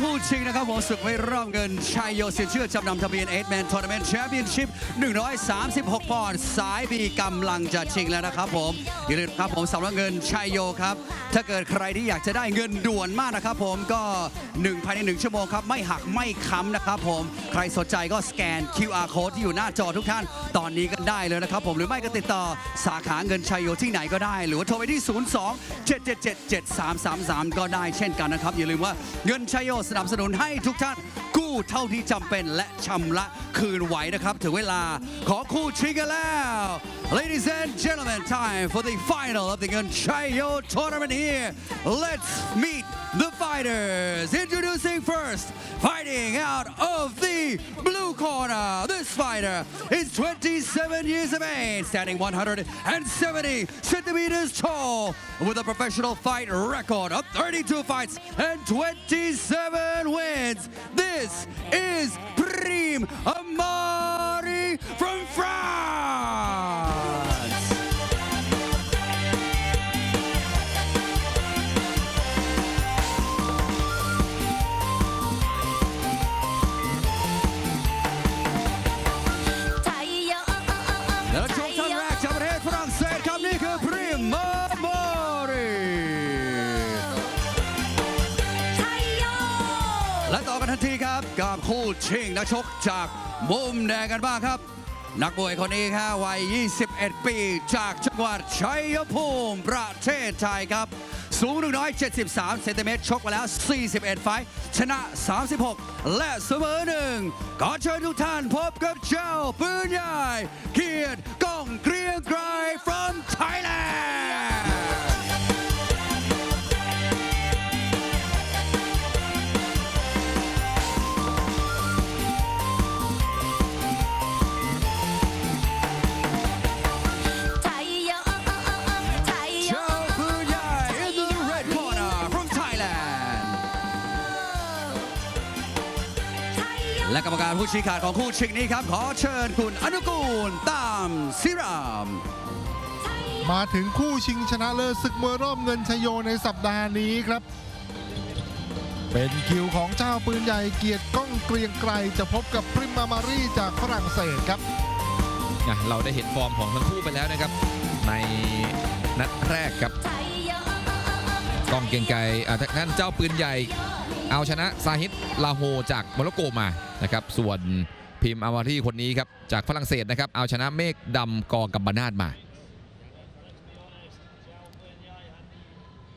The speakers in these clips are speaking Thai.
คู่ชิงนะครับผมศึกไม่รอบเงินชัยโยเสียเชื่อจำนำทะเบียน8 Man Tournament Championship 136 ปอนด์สายบีกำลังจะชิงแล้วนะครับผมอย่าลืมครับผมสำหรับเงินชัยโยครับ ถ้าเกิดใครที่อยากจะได้เงินด่วนมากนะครับผมก็1ภายใน 1 ชั่วโมงครับ ไม่หักไม่ค้ำนะครับผมใครสนใจก็สแกน QR code ที่อยู่หน้าจอทุกท่าน ตอนนี้ก็ได้เลยนะครับผมหรือไม่ก็ติดต่อสาขาเงินชัยโยที่ไหนก็ได้ หรือว่าโทรไปที่ 02 777 7333 ก็ได้เช่นกันนะครับอย่าลืมว่าเงินชัยโยสนับสนุนให้ทุกท่านกู้เท่าที่จำเป็นและชำระคืนไหวนะครับ ถึงเวลาขอคู่ชิงกันแล้ว Ladies and gentlemen time for the final of the Gunchayo tournament here let's meet the fighters introducing first fighting out of the blue corner. This fighter is 27 years of age standing 170 centimeters tall with a professional fight record of 32 fights and 27 wins. This is Prim Amari from France ชิงนักชกจากมุมแดงกันบ้างครับ นักมวยคนนี้ครับวัย 21 ปี จากจังหวัดชัยภูมิ ประเทศไทยครับ สูง 173 เซนติเมตร ชกมาแล้ว 41 ไฟ ชนะ 36 และเสมอหนึ่งขอเชิญทุกท่านพบกับเจ้าปืนใหญ่ เกียรติก้องเกรียงไกร from Thailand ผู้ชี้ขาดของคู่ชิงนี้ครับ ขอเชิญคุณอนุกูลตามศิราม มาถึงคู่ชิงชนะเลิศศึกมวยรอบเงินชยโยในสัปดาห์นี้ครับ เป็นคิวของเจ้าปืนใหญ่เกียรติก้องเกรียงไกรจะพบกับพริมมามารีจากฝรั่งเศสครับอะเราได้เห็นฟอร์มของทั้งคู่ไปแล้วนะครับ ในนัดแรกครับไทยเยอะกองเกรียงไกรอะทางด้านเจ้าปืนใหญ่ เอาชนะซาฮิดลาโฮจากโมร็อกโกมา นะครับ ส่วนพิมพ์อาวารีคนนี้ครับ จากฝรั่งเศสนะครับ เอาชนะเมฆดำกอกับบานาดมา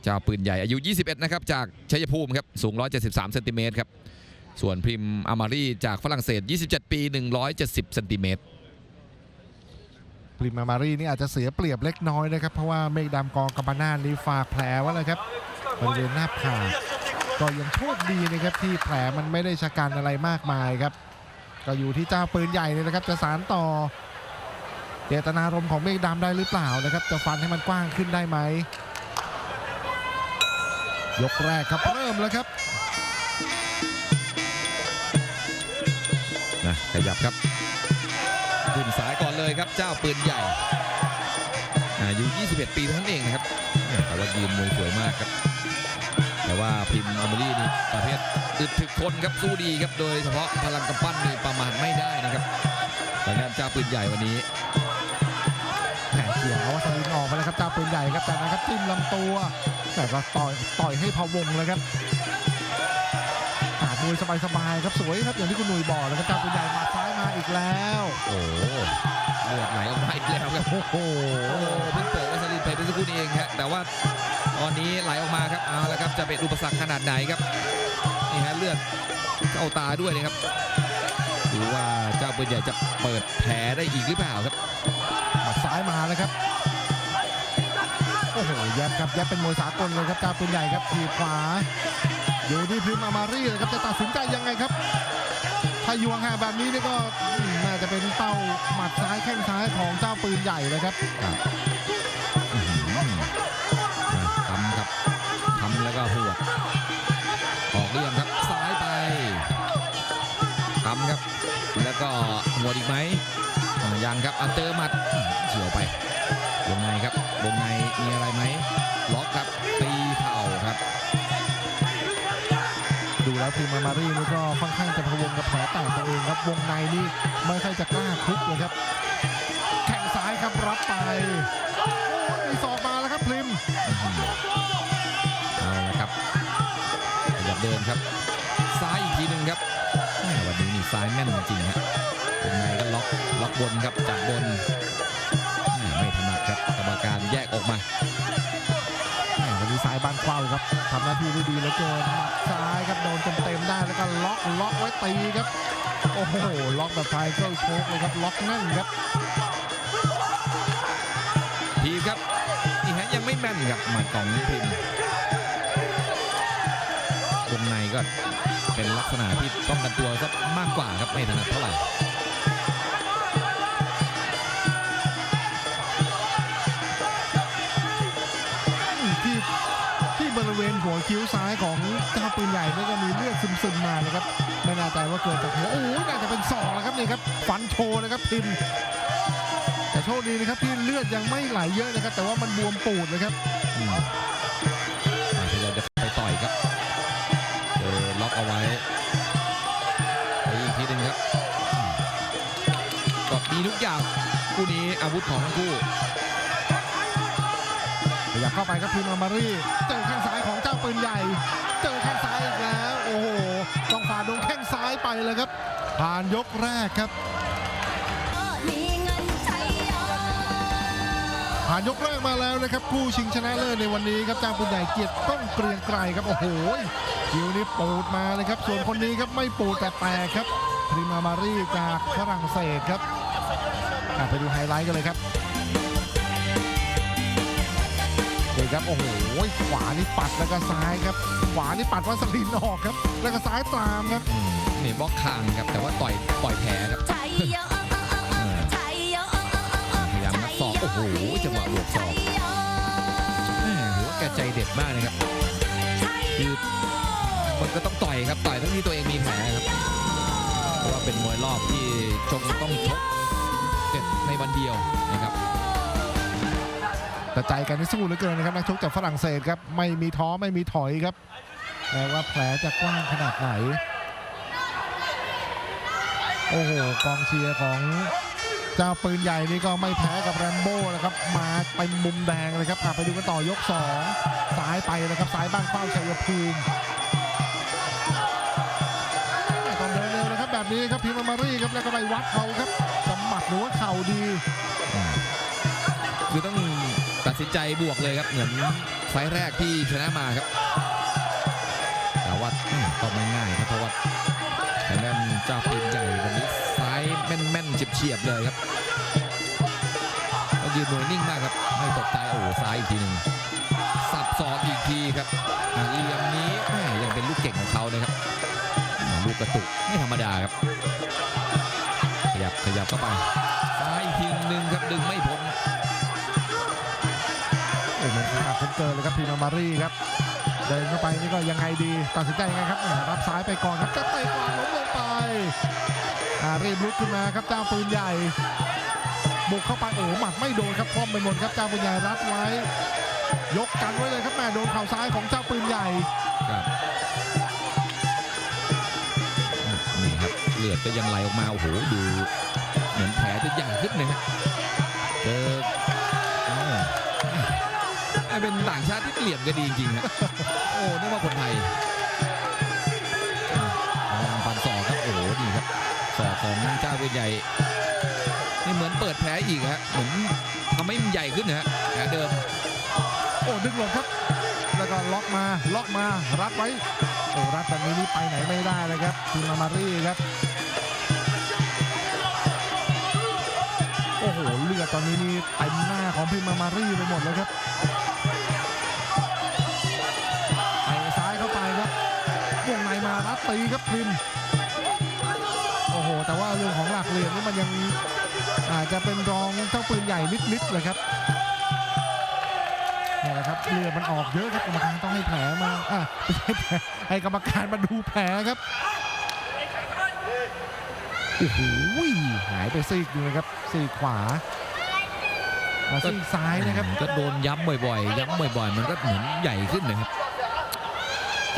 เจ้าปืนใหญ่อายุ 21 นะครับ จากชัยภูมิครับ สูง 173เซนติเมตรครับ ส่วนพิมพ์อามารีจากฝรั่งเศส 27 ปี 170เซนติเมตรพริมมามารีนี่อาจจะเสียเปรียบเล็กน้อยนะครับ เพราะว่าเมฆดำกองกับบานานี่ฝากแผลไว้เลยครับบริเวณหน้าผาก ก็ยังโชคดีนะครับที่แผลมันไม่ได้ชะกันอะไรมากมายครับ ก็อยู่ที่เจ้าปืนใหญ่เลยนะครับ จะสารต่อ เจตนารมณ์ของเมฆดำได้หรือเปล่านะครับ จะฟันให้มันกว้างขึ้นได้ไหมยกแรกครับเริ่มแล้วครับนะขยับครับขึ้นสายก่อนเลยครับเจ้าปืนใหญ่อายุ 21 ปีเท่านั้นเองนะครับแต่ว่ายืนมวยสวยมากครับ แต่ว่าพิมพ์อัมเบอรี่นี่ประเภทอึดถึกทนครับสู้ดีครับโดยเฉพาะพลังกำปั้นนี่ประมาทไม่ได้นะครับทางด้านเจ้าปืนใหญ่วันนี้แผลเขียววัสลินออกไปแล้วครับเจ้าปืนใหญ่ครับจากนั้นครับจิ้มลำตัว แต่ก็ต่อยต่อยให้พะวงเลยครับหามวยสบายๆครับสวยครับอย่างที่คุณหนุ่ยบอกเลยครับเจ้าปืนใหญ่หมาซ้ายมาอีกแล้ว โอ้โหเลือดไหลออกมาอีกแล้วครับโอ้โหโอ้โหเพิ่งโปะวัสลิน ไปเมื่อสักครู่นี้เองครับแต่ว่าตอนนี้ไหลออกมาครับเอาละครับจะเป็นอุปสรรคขนาดไหนครับนี่ฮะเลือดเข้าตาด้วยนะครับดูว่าเจ้าปืนใหญ่จะเปิดแผลได้อีกหรือเปล่าครับหมัดซ้ายมาแล้วครับโอ้โหแยบครับแยบเป็นมวยสากลเลยครับเจ้าปืนใหญ่ครับทีขวาอยู่ที่พิมพ์อามารีเลยครับจะตัดสินใจยังไงครับถ้ายู่ห่างแบบนี้นี่ก็น่าจะเป็นเป้าหมัดซ้ายแข้งซ้ายของเจ้าปืนใหญ่เลยครับ หัวดอีกไหมอ่ายังครับเอาเจอหมัดอื้อเฉียวไปวงในครับวงในมีอะไรไหมล็อกครับตีเข่าครับ ดูแลแล้วพิมมามารีนี่ก็ค่อนข้างจะพะวงกับแผลแตกตัวเองครับวงในนี่ไม่ค่อยจะกล้าคุกเลยครับ แข่งซ้ายครับรับไปโอ้ยมีศอกมาแล้วครับพริมเอาละครับขยับเดินครับ ซ้ายอีกทีหนึ่งครับแม่วันนี้นี่ซ้ายแม่นจริงๆครับวง ในก็ล็อกล็อกบนครับจากบนแม่ไม่ถนัดครับกรรมการแยกออกมาแหม่วันนี้ซ้ายบ้านเข้าครับทำหน้าที่ได้ดีเหลือเกินหมัดซ้ายครับโดนเต็มๆได้แล้วก็ล็อกล็อกไว้ตีครับ โอ้โหล็อกแบบไฟเกิลโชกเลยครับล็อกแน่นครับทีบครับนี่ฮะยังไม่แม่นครับหมัดของพิมพ์วงในก็เป็นลักษณะที่ป้องกันตัวซะมากกว่าครับไม่ถนัดเท่าไหร่ ริเวณหัวคิ้วซ้ายของเจ้าปืนใหญ่นี่ก็มีเลือดซึมๆมานะครับไม่แน่ใจว่าเกิดจากหัวโอ้โหน่าจะเป็นศอกแล้วครับนี่ครับฟันโชว์นะครับพิมพ์แต่โชคดีนะครับที่เลือดยังไม่ไหลเยอะนะครับ แต่ว่ามันบวมปูดเลยครับอืมอ่าพยายามจะไปต่อยครับเจอล็อกเอาไว้ไปอีกทีหนึ่งครับอืมก็มีทุกอย่างคู่นี้อาวุธของทั้งคู่ขยับเข้าไปครับพิมพ์อามารีเจอแข้งซ้ายของเจ้า ปืนใหญ่ เจอแข้งซ้ายอีกแล้ว โอ้โห ต้องฝ่าดงแข้งซ้ายไปเลยครับ ผ่านยกแรกครับ ผ่านยกแรกมาแล้วนะครับผู้ชิงชนะเลิศในวันนี้ครับจ้าปืนใหญ่เกียรติต้องเกรียงไกรครับ โอ้โหคิวนี้ปูดมาเลยครับ ส่วนคนนี้ครับไม่ปูดแต่แตกครับพริมามารีจากฝรั่งเศสครับไปดูไฮไลท์กันเลยครับ ดูครับโอ้โหขวานี่ปัดแล้วก็ซ้ายครับขวานี่ปัดวัสลินออกครับ แล้วก็ซ้ายตามครับอืมนี่บล็อกคางครับแต่ว่าต่อยปล่อยแผลครับใช้เยอะใช้เยอะพยายามงัดศอกโอ้โหจังหวะบวกศอกแม่ถือว่าแกใจเด็ดมากนะครับคือมันก็ต้องต่อยครับต่อยทั้งที่ตัวเองมีแผลครับเพราะว่าเป็นมวยรอบที่ชกต้องชกเสร็จในวันเดียวนะครับ แต่ใจกันที่สู้เหลือเกินนะครับนักชกจากฝรั่งเศสครับไม่มีท้อไม่มีถอยครับแม้ว่าแผลจะกว้างขนาดไหน โอ้โหกองเชียร์ของเจ้าปืนใหญ่นี่ก็ไม่แพ้กับแรมโบ้นะครับมาไปมุมแดงเลยครับไปดูกันต่อยก2ซ้ายไปนะครับซ้ายบ้านเข้าชัยภูมิต้องเดินเร็วนะครับแบบนี้ครับพิมมารีครับแล้วก็ไปวัดเขาครับสมบัติหรือว่าเข่าดีคือต้อง ตัดสินใจบวกเลยครับเหมือนไฟล์แรกที่ชนะมาครับแต่ว่าก็ไม่ง่ายครับเพราะว่าแต่แม่นเจ้าปืนใหญ่วันนี้ซ้ายแม่นๆเฉียบๆเลยครับก็ยืนมวยนิ่งมากครับไม่ตกใจโอ้ซ้ายอีกทีหนึ่งสับศอกอีกทีครับอะเหลี่ยมนี้ยังเป็นลูกเก่งของเขานะครับลูกกระตุกไม่ธรรมดาครับ ขยับขยับเข้าไปซ้ายอีกทีหนึ่งครับดึงไม่พ้น อ้โหมันขาดจนเกินเลยครับพีมามารีครับ เดินเข้าไปนี่ก็ยังไงดีตัดสินใจยังไงครับรับซ้ายไปก่อนครับจะเตะขวาล้มลงไปอ่ารีบลุกขึ้นมาครับเจ้าปืนใหญ่ บุกเข้าไปโอ้โหมัดไม่โดนครับคล่อมไปหมดครับเจ้าปืนใหญ่รัดไว้ ยกกันไว้เลยครับแม่โดนเข่าซ้ายของเจ้าปืนใหญ่ครับนี่ครับเลือดก็ยังไหลออกมาโอ้โหดูเหมือนแผลจะใหญ่ขึ้นเลยฮะเจอเอ้าไอ้ เป็นต่างชาติที่เหลี่ยมก็ดีจริงๆฮะโอ้นึกว่าคนไทยพยายามฟันศอกครับโอ้โหนี่ครับศอกของเจ้าเวรใหญ่นี่เหมือนเปิดแผลอีกฮะเหมือนทำให้มันใหญ่ขึ้นนะฮะแผลเดิม โอ้ดึงหลงครับ แล้วก็ล็อกมาล็อกมารัดไว้โอ้รัดแบบนี้นี่ไปไหนไม่ได้เลยครับพีมามารีครับโอ้โหเลือดตอนนี้นี่เต็มหน้าของพิมมามารีไปหมดเลยครับ ตีครับพิมโอ้โห แต่ว่าเรื่องของหลักเหลี่ยมนี่มันยังอาจจะเป็นรองเจ้าปืนใหญ่นิดๆเลยครับนี่แหละครับเลือดมันออกเยอะครับกรรมการต้องให้แผลมาอะใช่แผลให้กรรมการมาดูแผลครับโอ้โหหายไปซีกนึงเลยครับซีกขวามาซีกซ้ายนะครับ ก็โดนย้ำบ่อยๆ ย้ำบ่อยๆ มันก็เหมือนใหญ่ขึ้นนะครับ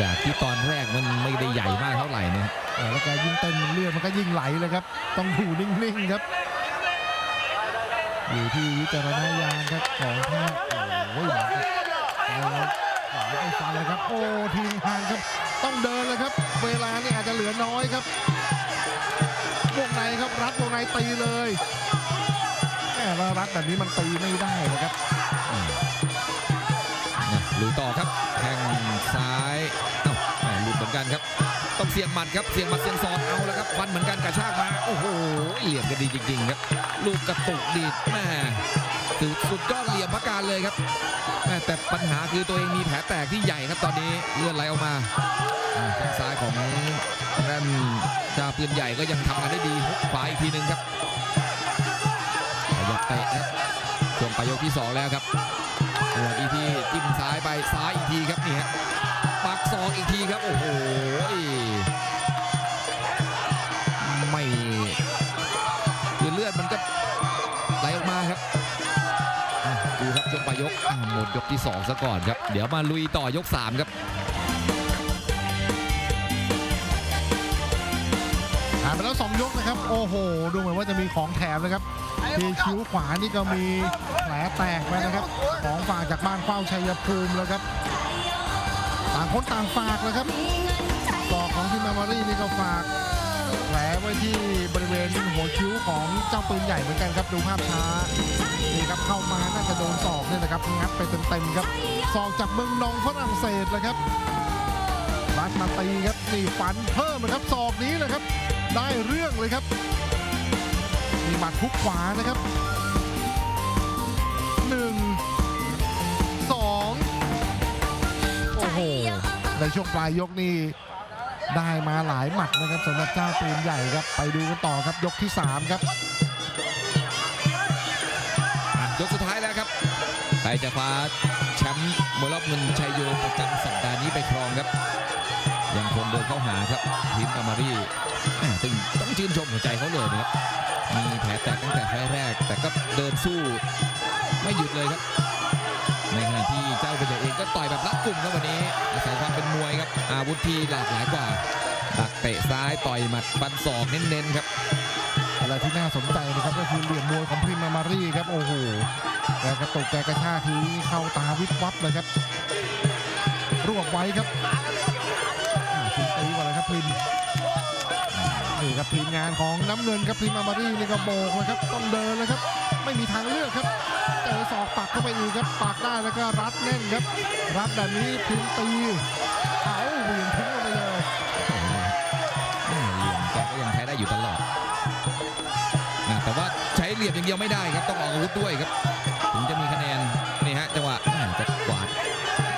จากที่ตอนแรกมันไม่ได้ใหญ่มากเท่าไหร่นะแล้วแกยิ่งเต้นเลือดมันก็ยิ่งไหลเลยครับ ต้องอยู่นิ่งๆครับ อยู่ที่วิจารณญาณครับของแพทย์โอ้ยหลังเอาหลังไปฟันเลยครับ โอ้ทีมงานครับ ต้องเดินเลยครับ เวลานี่อาจจะเหลือน้อยครับวงในครับรัดวงในตีเลยแหมรัดแบบนี้มันตีไม่ได้นะครับ ลุยต่อครับแข้งซ้ายเอ้าแหม่หลุดเหมือนกันครับ ต้องเสียงหมัดครับ เสียงหมัดเสียงศอกเอาแล้วครับฟันเหมือนกันกระชากมา โอ้โห เหลี่ยมกันดีจริง ๆ ครับ ลูกกระตุกดีดแม่สุดสุดยอดเหลี่ยมพักการเลยครับแม่แต่ปัญหาคือตัวเองมีแผลแตกที่ใหญ่ครับตอนนี้เลือดไหลออกมาแข้งซ้ายของนั่นจ่าปืนใหญ่ก็ยังทำงานได้ดีฮุกขวาอีกทีหนึ่งครับขยับเตะครับช่วงปลายยกที่สองแล้วครับ หวะนี้ที่จิ้มซ้ายไปซ้ายอีกทีครับนี่ฮะปักศอกอีกทีครับ โอ้โหไม่คือเลือดมันก็ไหลออกมาครับอะดูครับช่วงปลายยกอะหมดยกที่สองซะก่อนครับ เดี๋ยวมาลุยต่อยกสามครับผ่านไปแล้ว2ยกนะครับ โอ้โห ดูเหมือนว่าจะมีของแถมนะครับที่คิ้วขวานี่ก็มี แตกไปนะครับ ของฝากจากบ้านเข้าชัยภูมิแล้วครับ ต่างคนต่างฝากเลยครับศอกของทีมแมารี่นี่ก็ฝากแผลไว้ที่บริเวณหัวคิ้วของเจ้าปืนใหญ่เหมือนกันครับดูภาพช้านี่ครับเข้ามาน่าจะโดนศอกเนี่ยนะครับงัดไปเต็มๆครับศอกจากเมืองนองฝรั่งเศสเลยครับรัดมาตีครับนี่ฟันเพิ่มนะครับศอกนี้นะครับ ได้เรื่องเลยครับมีหมัดทุกขวานะครับ หในช่วงปลายยกนี่ได้มาหลายหมัดนะครับสำหรับเจ้าปืนใหญ่ครับ ไปดูกันต่อครับยกที่ 3 ครับ ยกสุดท้ายแล้วครับใครจะคว้าแชมป์มวยรอบเงินชัยโยประจำสัปดาห์นี้ไปครองครับ ยังคงเดินเข้าหาครับทีมอามารีแหม่ตึงต้องชื่นชมหัวใจเขาเลยนะครับ มีแผลแตกตั้งแต่ไฟล์แรก แต่ก็เดินสู้ไม่หยุดเลยครับ ในขณะที่เจ้าเป็นใหญ่เองก็ต่อยแบบรัดกลุ่มครับวันนี้อาศัยความเป็นมวยครับ อาวุธที่หลากหลายกว่าดักเตะซ้ายต่อยหมัดฟันศอกเน้นๆครับอะไรที่น่าสนใจนะครับก็คือเหลี่ยมมวยของพริมมารีครับโอ้โหแกกระตุกแกกระชากทีเข้าตาวิบวับเลยครับรวบไว้ครับอ่าพิมตีก่อนเลยครับพริม นี่ครับทีมงานของน้ำเงินครับพริมมารีนี่ก็โบกเลยครับต้องเดินเลยครับ ไม่มีทางเลือกครับเจอศอกปักเข้าไปอีกครับปักได้แล้วก็รัดแน่นครับ รัดแบบนี้พิมตีเอาเหวี่ยงทิ้งลงไปเลยแม่เหลี่ยมแกก็ยังใช้ได้อยู่ตลอดนะแต่ว่าใช้เหลี่ยมอย่างเดียวไม่ได้ครับต้องออกอาวุธด้วยครับถึงจะมีคะแนนนี่ฮะจังหวะจะกวาด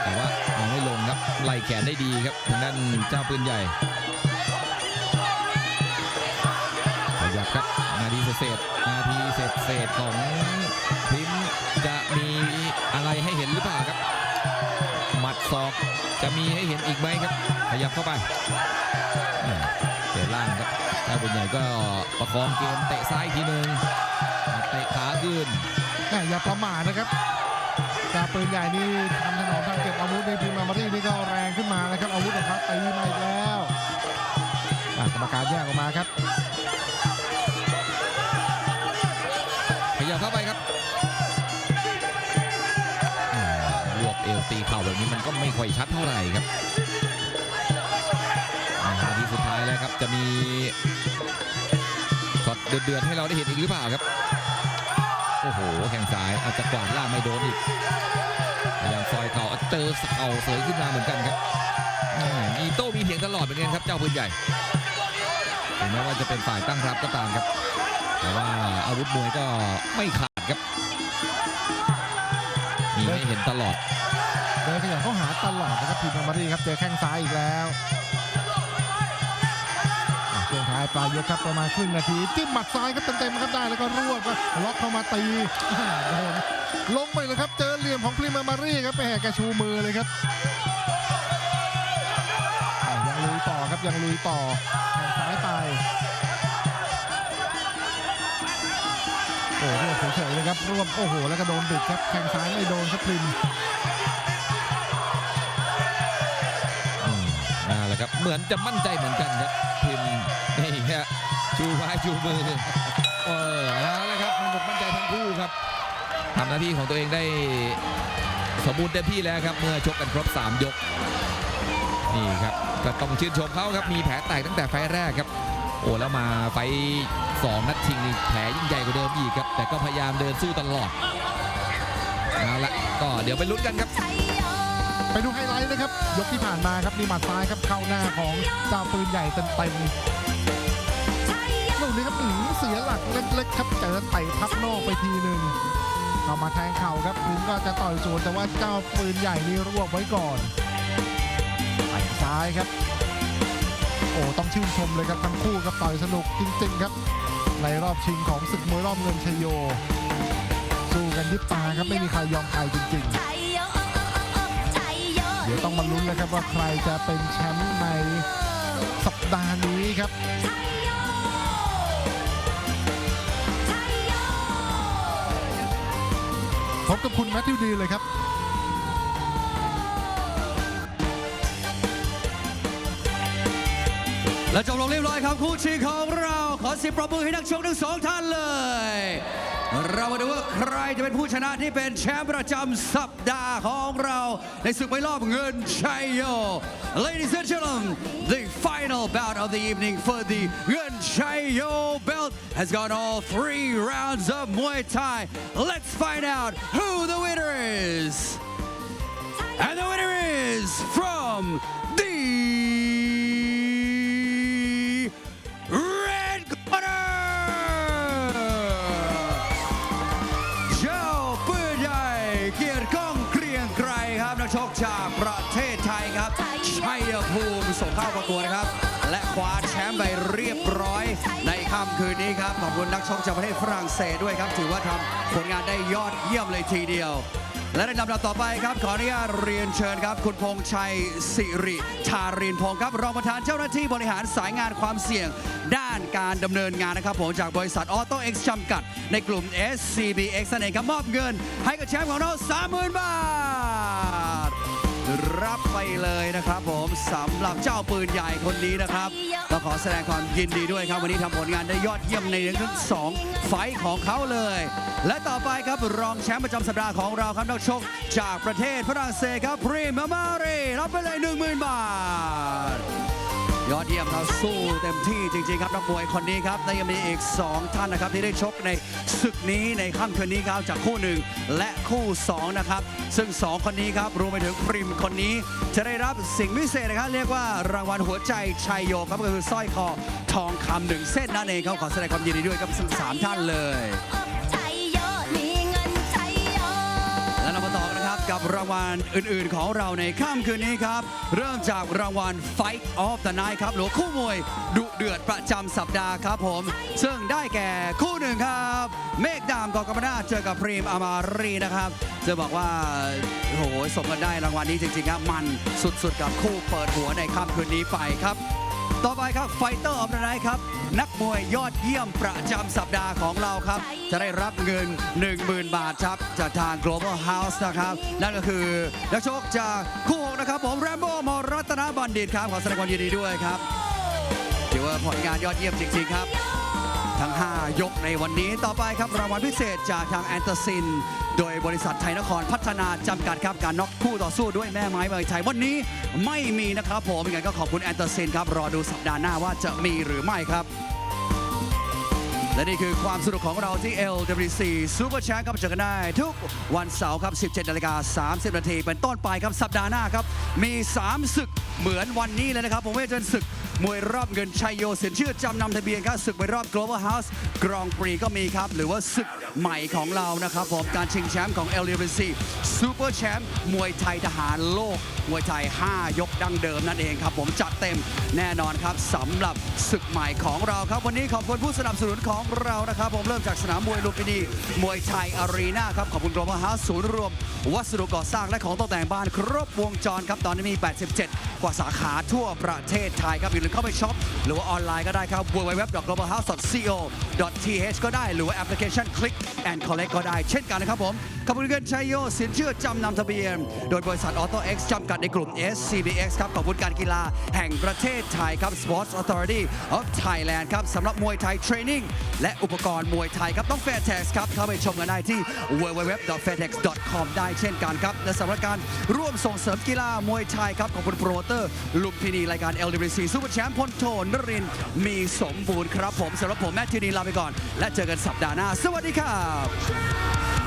แต่ว่าเอาไม่ลงครับไล่แขนได้ดีครับทางด้านเจ้าปืนใหญ่ เศษเศษๆของพิมพ์จะมีอะไรให้เห็นหรือเปล่าครับ หมัดศอกจะมีให้เห็นอีกไหมครับ ขยับเข้าไปเตะล่างครับเจ้าบุญใหญ่ก็ประคองเกมเตะซ้ายอีกทีหนึ่งเตะขาขึ้นแม่อย่าประมาทนะครับจาปืนใหญ่นี่ทำถนอมทางเก็บอาวุธในพิมมารีนี่ก็แรงขึ้นมานะครับอาวุธของเขาตีมาอีกแล้วอะกรรมการแยกออกมาครับ ยับเข้าไปครับรวบเอวตีเข่าแบบนี้มันก็ไม่ค่อยชัดเท่าไหร่ครับนาทีสุดท้ายแล้วครับจะมีช็อตเดือดๆให้เราได้เห็นอีกหรือเปล่าครับ โอ้โห แข้งซ้ายอาจจะกวาดล่างไม่โดนอีกพยายามซอยเข่าอะเจอเข่าเสยขึ้นมาเหมือนกันครับมีโต้มีเถียงตลอดเหมือนกันครับเจ้าปืนใหญ่ถึงแม้ว่าจะเป็นฝ่ายตั้งรับก็ตามครับ แต่ว่าอาวุธมวยก็ไม่ขาดครับมีให้เห็นตลอดเดินขยับเข้าหาตลอดนะครับพิมมารีครับเจอแข้งซ้ายอีกแล้วช่วงท้ายปลายยกครับประมาณครึ่งนาทีจิ้มหมัดซ้ายครับเต็มๆครับได้แล้วก็รวบครับล็อกเข้ามาตีลงไปเลยครับเจอเหลี่ยมของพริมามารีครับไปแหกกระชูมือเลยครับยังลุยต่อครับยังลุยต่อแข้งซ้ายไป ครับรวบโอ้โห แล้วก็โดนบิดครับแข้งซ้ายไม่โดนครับพริมอืมละครับเหมือนจะมั่นใจเหมือนกันครับพิมพ์นี่ฮะชูไม้ชูมือเออเอาละครับมันมั่นใจทั้งคู่ครับทำหน้าที่ของตัวเองได้สมบูรณ์เต็มที่แล้วครับเมื่อชกกันครบ 3 ยกนี่ครับก็ต้องชื่นชมเขาครับมีแผลแตกตั้งแต่ไฟล์แรกครับ โอ้แล้วมาไฟ ล์สองนัดชิงนี่แผลยิ่งใหญ่กว่าเดิมอีกครับ แต่ก็พยายามเดินสู้ตลอดเอาละก็เดี๋ยวไปลุ้นกันครับ ไปดูไฮไลท์นะครับ ยกที่ผ่านมาครับมีหมัดซ้ายครับเข้าหน้าของเจ้าปืนใหญ่เต็มๆลูกนี้ครับหือเสียหลักเล็กๆครับเจอเตะพับนอกไปทีหนึ่งเอามาแทงเข่าครับถึงก็จะต่อยสวนแต่ว่าเจ้าปืนใหญ่นี่รวบไว้ก่อนไต่ซ้ายครับ โอ้ต้องชื่นชมเลยครับทั้งคู่ครับต่อยสนุกจริงๆครับ ในรอบชิงของศึกมวยรอบเงินชยโย สู้กันยิบตาครับไม่มีใครยอมใครจริงๆ เดี๋ยวต้องมาลุ้นนะครับว่าใครจะเป็นแชมป์ในสัปดาห์นี้ครับพบกับคุณแมทธิวดีเลยครับและจบลงเรียบร้อยครับ คู่ชิงของเรา ขอเสิบประมือให้นักชกทั้งสองท่านเลย เรามาดูว่าใครจะเป็นผู้ชนะที่เป็นแชมป์ประจำสัปดาห์ของเรา ในศึกไม่รอบเงินชัยโย Ladies and gentlemen the final bout of the evening for the Gun Chayo belt has gone all three rounds of Muay Thai let's find out who the winner is and the winner is from จากประเทศไทยครับชัยภูมิส่งเข้าประกวดนะครับ และคว้าแชมป์ไปเรียบร้อย ในค่ำคืนนี้ครับขอบคุณนักชกจากประเทศฝรั่งเศสด้วยครับถือว่าทำผลงานได้ยอดเยี่ยมเลยทีเดียวและในลำดับต่อไปครับ ขออนุญาตเรียนเชิญครับ คุณพงษ์ชัยสิริชารินพงศ์ครับ รองประธานเจ้าหน้าที่บริหารสายงานความเสี่ยง ด้านการดำเนินงานนะครับผมจากบริษัทออโต้เอ็กซ์จำกัด ในกลุ่ม SCBX นั่นเองครับมอบเงิน ให้กับแชมป์ของเรา30,000 บาท รับไปเลยนะครับผมสำหรับเจ้าปืนใหญ่คนนี้นะครับต้องขอแสดงความยินดีด้วยครับ วันนี้ทำผลงานได้ยอดเยี่ยมในทั้งสองไฟท์ของเขาเลย และต่อไปครับรองแชมป์ประจำสัปดาห์ของเราครับนักชกจากประเทศฝรั่งเศสครับพรีมามารีรับไปเลย 10,000 บาท ยอดเยี่ยมครับสู้เต็มที่จริงๆครับนักมวยคนนี้ครับและยังมีอีก 2 ท่านนะครับที่ได้ชกในศึกนี้ในค่ำคืนนี้ครับจากคู่หนึ่งและคู่ 2 นะครับ ซึ่ง 2 คนนี้ครับรวมไปถึงพริมคนนี้ จะได้รับสิ่งพิเศษนะครับ เรียกว่ารางวัลหัวใจชัยโยครับก็คือสร้อยคอทองคำหนึ่งเส้นนั่นเองครับขอแสดงความยินดีด้วยกับทั้งสามท่านเลย กันนะครับรางวัลอื่นๆของเราในค่ำคืนนี้ครับ เริ่มจากรางวัล Fight of the Night ครับหรือคู่มวยดุเดือดประจำสัปดาห์ครับผม ซึ่งได้แก่คู่หนึ่งครับ เมฆดามกอกรรมนาเจอกับพรีมอามารีนะครับจะบอกว่าโอ้โหสมกันได้รางวัลนี้จริงๆครับมันสุดๆกับคู่เปิดหัวในค่ำคืนนี้ไปครับ ต่อไปครับไฟเตอร์ออฟเดอะไนท์ครับ นักมวยยอดเยี่ยมประจำสัปดาห์ของเราครับ จะได้รับเงิน 10,000 บาทครับ จากทาง Global House นะครับ นั่นก็คือนักชกจากคู่หกนะครับ ผมแรมโบ้มรัตนบัณฑิตครับ ขอแสดงความยินดีด้วยครับถือว่าผลงานยอดเยี่ยมจริงๆครับ ทั้ง 5 ยกในวันนี้ต่อไปครับรางวัลพิเศษจากทางแอนตาซิน โดยบริษัทไทยนครพัฒนาจำกัดครับการน็อกคู่ต่อสู้ด้วยแม่ไม้เมืองไทยวันนี้ไม่มีนะครับผมยังไงก็ขอบคุณแอนตาซินครับรอดูสัปดาห์หน้าว่าจะมีหรือไม่ครับ และนี่คือความสนุกของเราที่ LWC Super Champ ครับเจอกันได้ทุกวันเสาร์ครับ 17นาฬิกา30นาทีเป็นต้นไปครับสัปดาห์หน้าครับ มี 3 ศึกเหมือนวันนี้เลยนะครับผมไม่ว่าจะเป็นศึก มวยรอบเงินชัยโยเสียนชื่อจำนำทะเบียนครับศึกมวยรอบ Global House กรองปรีก็มีครับ หรือว่าศึกใหม่ของเรานะครับผมการชิงแชมป์ของ LWC Super Champ มวยไทยทหารโลก มวยไทย 5 ยกดั้งเดิมนั่นเองครับ ผมจัดเต็มแน่นอนครับสำหรับศึกใหม่ของเราครับ วันนี้ขอบคุณผู้สนับสนุนของเรานะครับ ผมเริ่มจากสนามมวยลุมพินีมวยไทยอารีนาครับขอบคุณกรมหาศูนย์รวม วัสดุก่อสร้างและของตกแต่งบ้าน ครบวงจรครับตอนนี้มี 87 กว่าสาขาทั่วประเทศไทยครับอย่าลืมถึงเข้าไปช็อป หรือว่าออนไลน์ก็ได้ครับ www.globalhouse.co.th ก็ได้ หรือว่าแอปพลิเคชัน Click and Collect ก็ได้ เช่นกันนะครับผมขอบคุณเงินชัยโยสินเชื่อจำนำทะเบียน โดยบริษัท Auto X จำกัดในกลุ่ม SCBX ครับขอบคุณการกีฬาแห่งประเทศไทยครับ Sports Authority of Thailand ครับสำหรับมวยไทยเทรนนิ่งและอุปกรณ์มวยไทยครับต้อง Fairtex ครับเข้าไปชมกันได้ที่ www.fairtex.com ได้เช่นกันครับและสำหรับการร่วมส่งเสริมกีฬามวยไทยครับขอบคุณโปรโมเตอร์ลุมพินีรายการ LWC ซูเปอร์แชมป์พลโทนรินมีสมบูรณ์ครับผมสำหรับผมแมทธินีลาไปก่อน และเจอกันสัปดาห์หน้า สวัสดีครับ